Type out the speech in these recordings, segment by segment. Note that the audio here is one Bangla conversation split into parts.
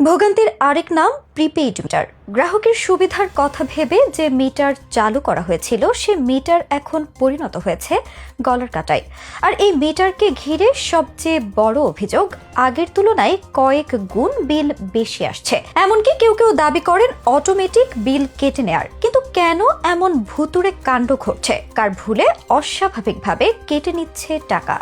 ভোগান্তির আরেক নাম প্রিপেইড মিটার। গ্রাহকের সুবিধার কথা ভেবে যে মিটার চালু করা হয়েছিল, সে মিটার এখন পরিণত হয়েছে গলার কাটায়। আর এই মিটারকে ঘিরে সবচেয়ে বড় অভিযোগ, আগের তুলনায় কয়েক গুণ বিল বেশি আসছে। এমনকি কেউ কেউ দাবি করেন অটোমেটিক বিল কেটে নেয়ার। কিন্তু কেন এমন ভুতুরে কাণ্ড ঘটছে? কার ভুলে অস্বাভাবিকভাবে কেটে নিচ্ছে টাকা?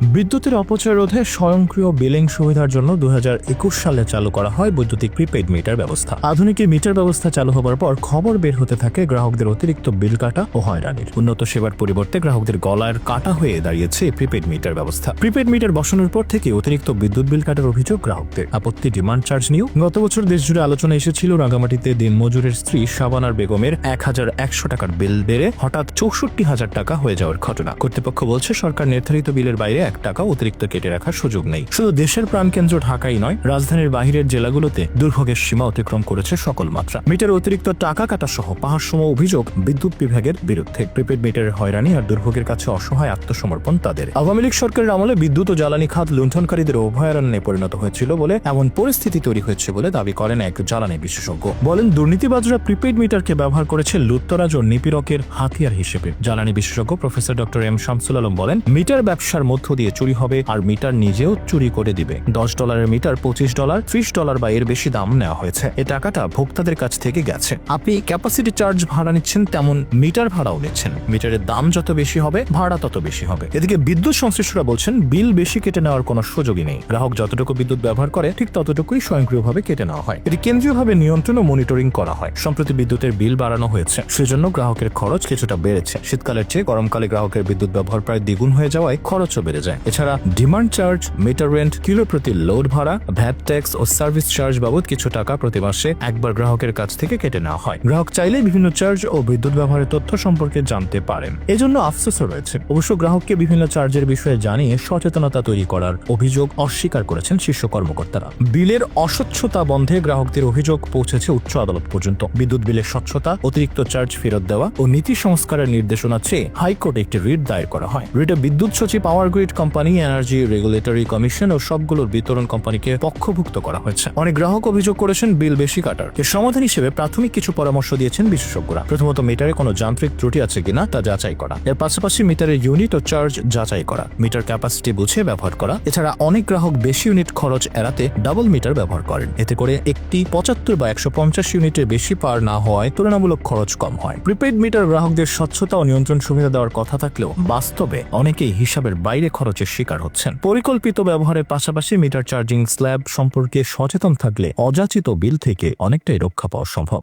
বিদ্যুতের অপচয় রোধে স্বয়ংক্রিয় বিলিং সুবিধার জন্য দু হাজার একুশ সালে চালু করা হয় বৈদ্যুতিক প্রিপেড মিটার ব্যবস্থা। আধুনিক মিটার ব্যবস্থা চালু হবার পর খবর বের হতে থাকে গ্রাহকদের অতিরিক্ত বিল কাটা ও হয়রানির। উন্নত সেবার পরিবর্তে গ্রাহকদের গলার কাটা হয়ে দাঁড়িয়েছে প্রিপেড মিটার ব্যবস্থা। প্রিপেড মিটার বসানোর পর থেকে অতিরিক্ত বিদ্যুৎ বিল কাটার অভিযোগ গ্রাহকদের। আপত্তি, ডিমান্ড, চার্জ নিয়েও গত বছর দেশজুড়ে আলোচনা এসেছিল রাঙ্গামাটিতে দিনমজুরের স্ত্রী শাবানার বেগমের এক হাজার একশো টাকার বিল বেড়ে হঠাৎ চৌষট্টি হাজার টাকা হয়ে যাওয়ার ঘটনা। কর্তৃপক্ষ বলছে, সরকার নির্ধারিত বিলের বাইরে এক টাকা অতিরিক্ত কেটে রাখার সুযোগ নেই। শুধু দেশের প্রাণকেন্দ্র ঢাকাই নয়, রাজধানীর বাহিরের জেলাগুলোতে দুর্ভোগের সীমা অতিক্রম করেছে সকল মাত্রা। মিটার অতিরিক্ত টাকা কাটা সহ পাহাড়সম অভিযোগ বিদ্যুৎ বিভাগের বিরুদ্ধে। প্রিপেড মিটারের হয়রানি আর দুর্ভোগের কাছে অসহায় আত্মসমর্পণ তাদের। আওয়ামী লীগ সরকারের আমলে বিদ্যুৎ ও জ্বালানি খাত লুণ্ঠনকারীদের অভয়ারণ্যে পরিণত হয়েছিল বলে এমন পরিস্থিতি তৈরি হয়েছে বলে দাবি করেন এক জ্বালানি বিশেষজ্ঞ। বলেন, দুর্নীতিবাজরা প্রিপেড মিটারকে ব্যবহার করেছে লুত্তরাজ ও নিপীড়কের হাতিয়ার হিসেবে। জ্বালানি বিশেষজ্ঞ professor doctor M Shamsul Alam বলেন, মিটার ব্যবসার মধ্য দিয়ে চুরি হবে আর মিটার নিজেও চুরি করে দিবে। দশ ডলারের মিটার পঁচিশ ডলার, ত্রিশ ডলার বা এর বেশি দাম নেওয়া হয়েছে। এ টাকাটা ভোক্তাদের কাছ থেকে গেছে। আপনি ক্যাপাসিটি চার্জ ভাড়া নিচ্ছেন, তেমন মিটার ভাড়াও নিচ্ছেন। মিটারের দাম যত বেশি হবে, ভাড়া তত বেশি হবে। এদিকে বিদ্যুৎ সংশ্লিষ্টরা বলছেন, বিল বেশি কেটে নেওয়ার কোনো সুযোগই নেই। গ্রাহক যতটুকু বিদ্যুৎ ব্যবহার করে, ঠিক ততটুকুই স্বয়ংক্রিয়ভাবে কেটে নেওয়া হয়। এটি কেন্দ্রীয়ভাবে নিয়ন্ত্রণ ও মনিটরিং করা হয়। সম্প্রতি বিদ্যুতের বিল বাড়ানো হয়েছে। সেজন্য গ্রাহকের খরচ কিছুটা বেড়েছে। শীতকালের চেয়ে গরমকালে গ্রাহকের বিদ্যুৎ ব্যবহার প্রায় দ্বিগুণ হয়ে যাওয়ায় খরচও বেড়ে যায় এছাড়া demand charge, meter rent, kilo প্রতি লোড ভাড়া ভ্যাট ট্যাক্স ও সার্ভিস চার্জ বাবদ কিছু টাকা প্রতি মাসে একবার গ্রাহকের কাছ থেকে কেটে নেওয়া হয়। গ্রাহক চাইলে বিভিন্ন চার্জ ও বিদ্যুৎ ব্যবহারের তথ্য সম্পর্কে জানতে পারেন। এজন্য আফসোসও রয়েছে। অবশ্য গ্রাহককে বিভিন্ন চার্জের বিষয়ে জানিয়ে সচেতনতা তৈরি করার অভিযোগ অস্বীকার করেছেন শীর্ষ কর্মকর্তারা। বিলের অস্বচ্ছতা বন্ধে গ্রাহকদের অভিযোগ পৌঁছেছে উচ্চ আদালত পর্যন্ত। বিদ্যুৎ বিলের স্বচ্ছতা, অতিরিক্ত চার্জ ফেরত দেওয়া ও নীতি সংস্কারের নির্দেশনা চেয়ে হাইকোর্টে একটি রিট দায়ের করা হয়। রিটে বিদ্যুৎ সচিব, power grid company energy regulatory commission ও সবগুলোর বিতরণ কোম্পানিকে পক্ষভুক্ত করা হয়েছে। অনেক গ্রাহক অভিযোগ করেছেন, বিল বেশি কাটার। এর সমাধান হিসেবে প্রাথমিক কিছু পরামর্শ দিয়েছেন বিশেষজ্ঞরা। প্রথমত, মিটারে কোনো যান্ত্রিক ত্রুটি আছে কিনা তা যাচাই করা। এর পাশাপাশি মিটারের ইউনিট ও চার্জ যাচাই করা। মিটার ক্যাপাসিটি বুঝে ব্যবহার করা। এছাড়া অনেক গ্রাহক বেশি ইউনিট খরচ এড়াতে ডাবল মিটার ব্যবহার করেন। এতে করে একটি পঁচাত্তর বা একশো পঞ্চাশ ইউনিটের বেশি পার না হওয়ায় তুলনামূলক খরচ কম হয়। প্রিপেড মিটার গ্রাহকদের স্বচ্ছতা ও নিয়ন্ত্রণ সুবিধা দেওয়ার কথা থাকলেও বাস্তবে অনেকেই হিসাবের বাইরে খরচের শিকার হচ্ছেন। পরিকল্পিত ব্যবহারের পাশাপাশি মিটার চার্জিং স্ল্যাব সম্পর্কে সচেতন থাকলে অযাচিত বিল থেকে অনেকটাই রক্ষা পাওয়া সম্ভব।